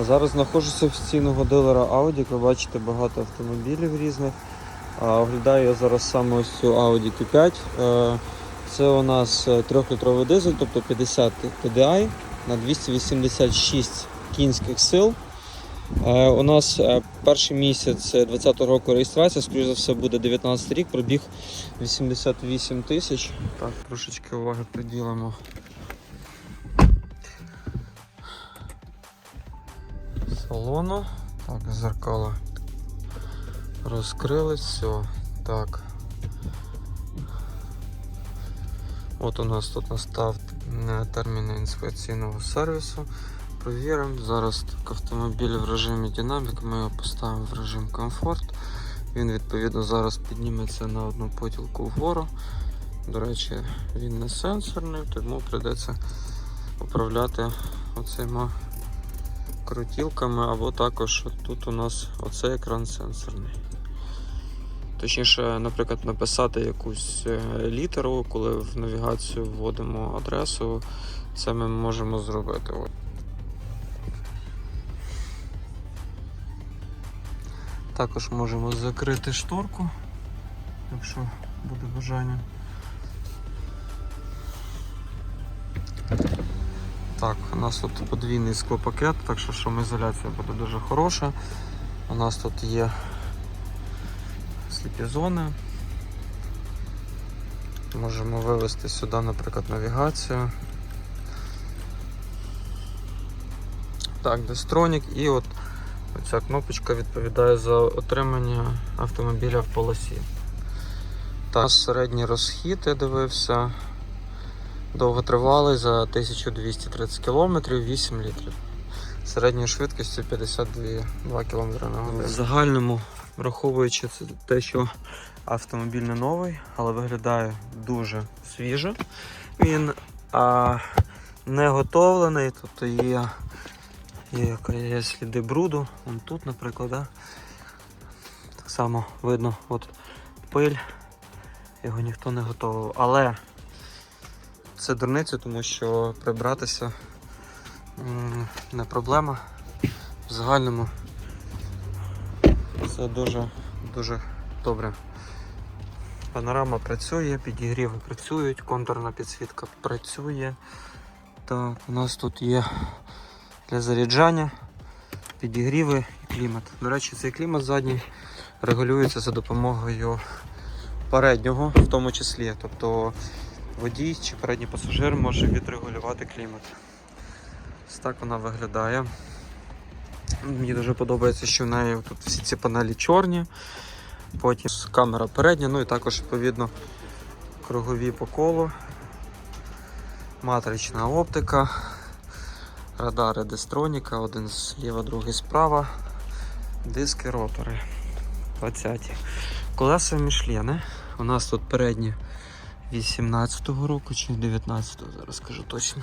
А зараз знаходжуся офіційного дилера Audi. Як ви бачите, багато автомобілів різних. Оглядаю я зараз саме ось цю Audi Q5. Е, Це у нас 3-літровий дизель, тобто 50 TDI на 286 кінських сил. Е, У нас е, перший місяць 2020 року реєстрація, скоріш за все, буде 19 рік, пробіг 88 тисяч. Так, трошечки уваги приділимо. Салону. Так, зеркало розкрились, все. Так. От у нас тут настав е, термін інспекційного сервісу. Провіримо. Зараз так, автомобіль в режимі динамік, ми його поставимо в режим комфорт. Він відповідно зараз підніметься на одну потілку вгору. До речі, він не сенсорний, тому прийдеться управляти оцими крутілками, або також тут у нас оцей екран сенсорний. Точніше, наприклад, написати якусь е, літеру, коли в навігацію вводимо адресу, це ми можемо зробити. Також можемо закрити шторку, якщо буде бажання. Так, у нас тут подвійний склопакет, так що шумоізоляція буде дуже хороша. У нас тут є сліпі зони. Можемо вивести сюди, наприклад, навігацію. Так, Destronік і от ця кнопочка відповідає за отримання автомобіля в полосі. Та середній розхід я дивився. Довготривалий за 1230 км 8 літрів. Середньою швидкістю 52 км на годину. В загальному, враховуючи це те, що автомобіль не новий, але виглядає дуже свіжо. Він а, не готовлений, тобто є, є, є сліди бруду. Вон тут, наприклад, да? так само видно от пиль, його ніхто не готував. Але це дурниця, тому що прибратися не проблема. В загальному це дуже дуже добре. Панорама працює, підігріви працюють, контурна підсвітка працює. Так, у нас тут є для заряджання, підігріви і клімат. До речі, цей клімат задній регулюється за допомогою переднього, в тому числі. Тобто водій чи передній пасажир може відрегулювати клімат. Ось так вона виглядає. Мені дуже подобається, що в неї тут всі ці панелі чорні, потім камера передня, ну і також відповідно кругові по колу, матрична оптика, радари Дестроніка, один зліва, другий справа, диски ротори 20. Колеса Мішлени. У нас тут передні 18-го року чи 19-го, зараз скажу точно.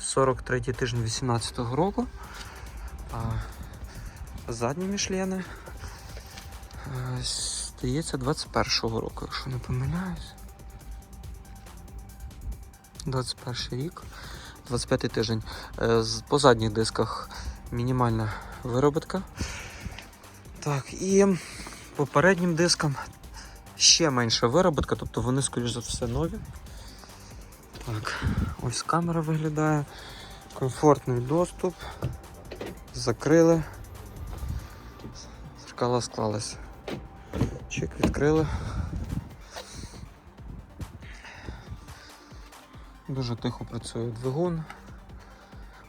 43-й тиждень 18-го року. А задні мішлени здається 21-го року, якщо не помиляюсь. 21 рік, 25 тиждень. Е, По задніх дисках мінімальна виробітка. Так, і по переднім дискам ще менша виробітка, тобто вони, скоріш за все, нові. Так, ось камера виглядає. Комфортний доступ. Закрили. Зеркала склалися. Чик відкрили. Дуже тихо працює двигун.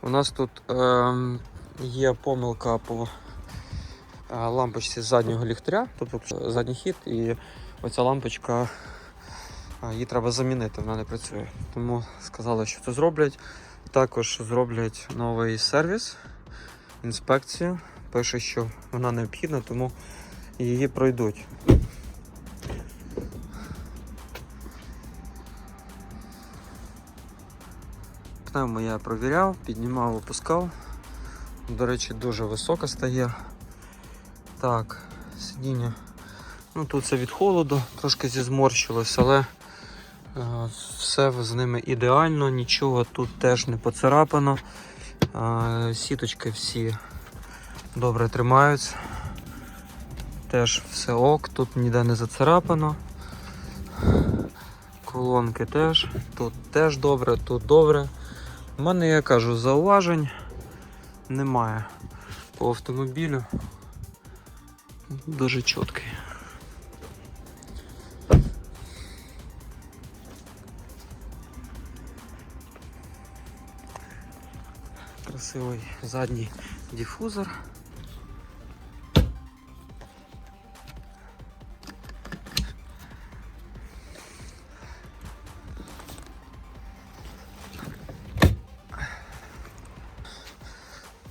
У нас тут ем, є помилка по е, лампочці заднього ліхтаря, тобто задній хід, і оця лампочка її треба замінити, вона не працює. Тому сказали, що це зроблять. Також зроблять новий сервіс, інспекцію. Пише, що вона необхідна, тому її пройдуть. Пневмо я провіряв, піднімав, опускав. До речі, дуже висока стає. Так, сидіння. Ну тут це від холоду, трошки зізморщилось, але е, все з ними ідеально, нічого тут теж не поцарапано. Е, Сіточки всі добре тримаються. Теж все ок, тут ніде не зацарапано. Колонки теж, тут теж добре, тут добре. У мене, я кажу, зауважень немає по автомобілю. Дуже чіткий. Красивий задній дифузор.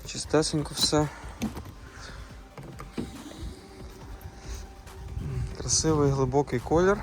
Чистесенько все. Красивий глибокий колір.